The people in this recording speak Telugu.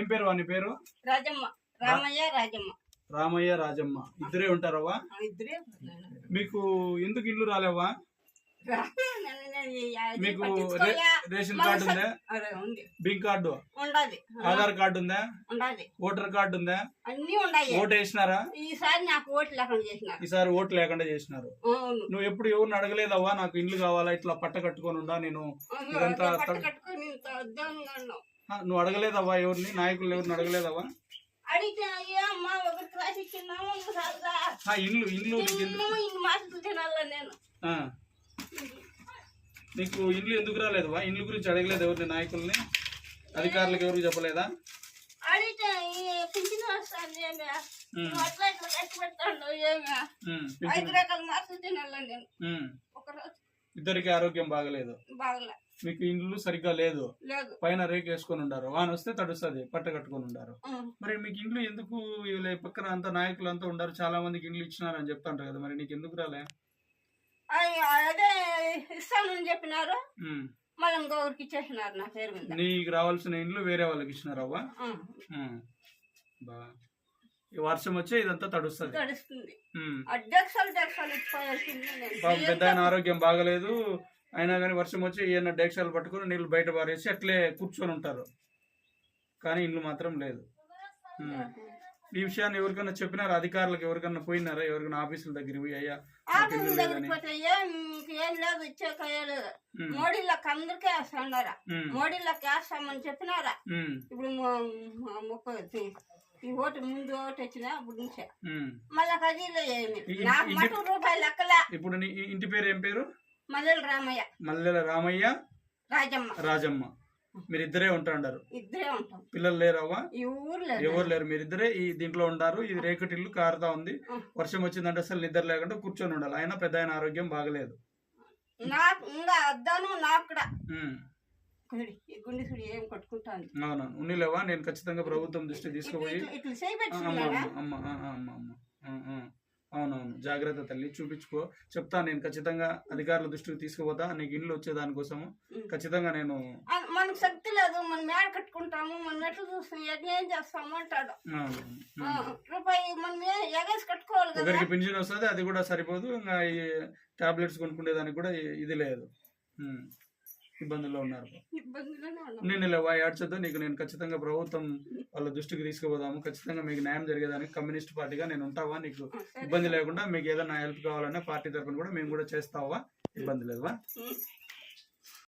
ఏం పేరు వాని పేరు? రాజమ్మ. రామయ్య రాజమ్మ. రామయ్య రాజమ్మ. ఇద్దరే ఉంటారవ్వా? ఇద్దరే మీకు ఎందుకు ఇల్లు రాలేవా మీకు రేషన్ కార్డు ఉందా? Pink card? ఆధార్ కార్డు ఉందా? ఓటర్ కార్డు ఉందా? ఓటు వేసినారా? ఈసారి నాకు ఓట్లు లేకుండా చేసినారు. ఈసారి ఓటు లేకుండా చేసినారు. నువ్వు ఎప్పుడు ఎవరిని అడగలేదవ్వా? నాకు ఇల్లు కావాలా? ఇట్లా పట్ట కట్టుకొని ఉండా నేను. ఇదంతా నువ్వు అడగలేదవ్వా ఎవరిని? నాయకులు ఎవరిని అడగలేదవ్వా? ఇల్లు ఇల్లు నీకు ఇల్లు ఎందుకు రాలేదువా ఇల్లు గురించి అడగలేదు ఎవరిని? నాయకుల్ని? అధికారులకు ఎవరికి చెప్పలేదా? ఇద్దరికి ఆరోగ్యం బాగలేదు. బాగలే. మీకు ఇల్లు సరిగ్గా లేదు. లేదు. పైన రేకు వేసుకొని ఉండారు. వాన వస్తే తడుస్తుంది పట్ట కట్టుకొని ఉండారు. మరి మీకు ఇండ్లు ఎందుకు వీళ్ళ పక్కన అంతా నాయకులు అంతా ఉండారు? చాలా మందికి ఇండ్లు ఇచ్చినారని చెప్తాంటారు కదా మరి నీకు ఎందుకు రాలే? అయ్య, అదే ఇస్తానని చెప్పినారు. ఉమ్. మళ్ళీ ఇంకొకరికి ఇచ్చేసినారు నా పేరు మీద. నీకు రావాల్సిన ఇండ్లు వేరే వాళ్ళకి ఇచ్చినారవ్వా ఉమ్. ఉమ్. బా. ఈ వర్షం వచ్చే ఇదంతా తడుస్తుంది. పాపం పెద్ద ఆయన ఆరోగ్యం బాగలేదు. అయినా కానీ వర్షం వచ్చి ఈయన డేక్షాలు పట్టుకొని నీళ్ళు బయట పారేసి అట్లే కూర్చొని ఉంటారు. కానీ ఇల్లు మాత్రం లేదు. ఈ విషయాన్ని ఎవరికైనా చెప్పినారా? అధికారులకు ఎవరికైనా పోయినారా? ఎవరికైనా ఆఫీసుల దగ్గరికి పోయి అయ్యా నాకు ఇల్లు ఆఫీస్ లేదని. దగ్గరికి పోతే మీకు ఏం లేదు ఇచ్చేక లేదు. ఉమ్. మోడీలకు అందరికీ వేస్తున్నారా. మోడీలకు వేస్తామని చెప్పినారా. ఇప్పుడు ఈ ఓటు ముందు ఓటు వచ్చినా అప్పుడు నుంచే. మళ్ళా కదీలో ఏమి నాకు ఈ- మటు రూపాయలు లెక్కలే. ఇప్పుడు ఇంటి పేరు ఏం పేరు? మల్లెల రామయ్య. మల్లెల రామయ్య రాజమ్మ. రాజమ్మ. మీరిద్దరే ఉంటాండారు ఇద్దరే ఉంటాం. పిల్లలు లేరవ్వా? ఎవరు లేరు. మీరిద్దరే ఈ దీంట్లో ఉండారు. ఇది రేకటిల్లు కారుతా ఉంది. వర్షం వచ్చిందంటే అసలు నిద్ర లేకుండా కూర్చొని ఉండాలి. అయినా పెద్ద ఆయన ఆరోగ్యం బాగలేదు. నాకు ఇంకా అద్దాను కూడా. ఉన్నిలేవా? నేను ఖచ్చితంగా ప్రభుత్వం దృష్టి తీసుకుపోయి. అమ్మ అమ్మ. అవునవును. జాగ్రత్త తల్లి చూపించుకో. చెప్తా నేను ఖచ్చితంగా అధికారుల దృష్టికి తీసుకుపోతా. నీకు ఇల్లు వచ్చే దానికోసము ఉం. ఖచ్చితంగా నేను మనకు శక్తి లేదు. మనం మేడ కట్టుకుంటాము మనం ఎట్లా చూస్తాం ఏం చేస్తాము అంటాడు. రూపాయి మనం ఎగేసి కట్టుకోవాలి ఒకరికి పింఛన్ వస్తుంది అది కూడా సరిపోదు. ఇంకా ఈ టాబ్లెట్స్ కొనుక్కునే దానికి కూడా ఇది లేదు. ఇబ్బందుల్లో ఉన్నారు నేను లేవా ఏడ్చొద్దు నీకు నేను ఖచ్చితంగా ప్రభుత్వం వాళ్ళ దృష్టికి తీసుకుపోదాము ఖచ్చితంగా మీకు న్యాయం జరిగేదానికి కమ్యూనిస్ట్ పార్టీగా నేను ఉంటావా నీకు. ఇబ్బంది లేకుండా మీకు ఏదైనా హెల్ప్ కావాలన్నా పార్టీ తరఫున కూడా మేము కూడా చేస్తావా ఇబ్బంది లేదువా.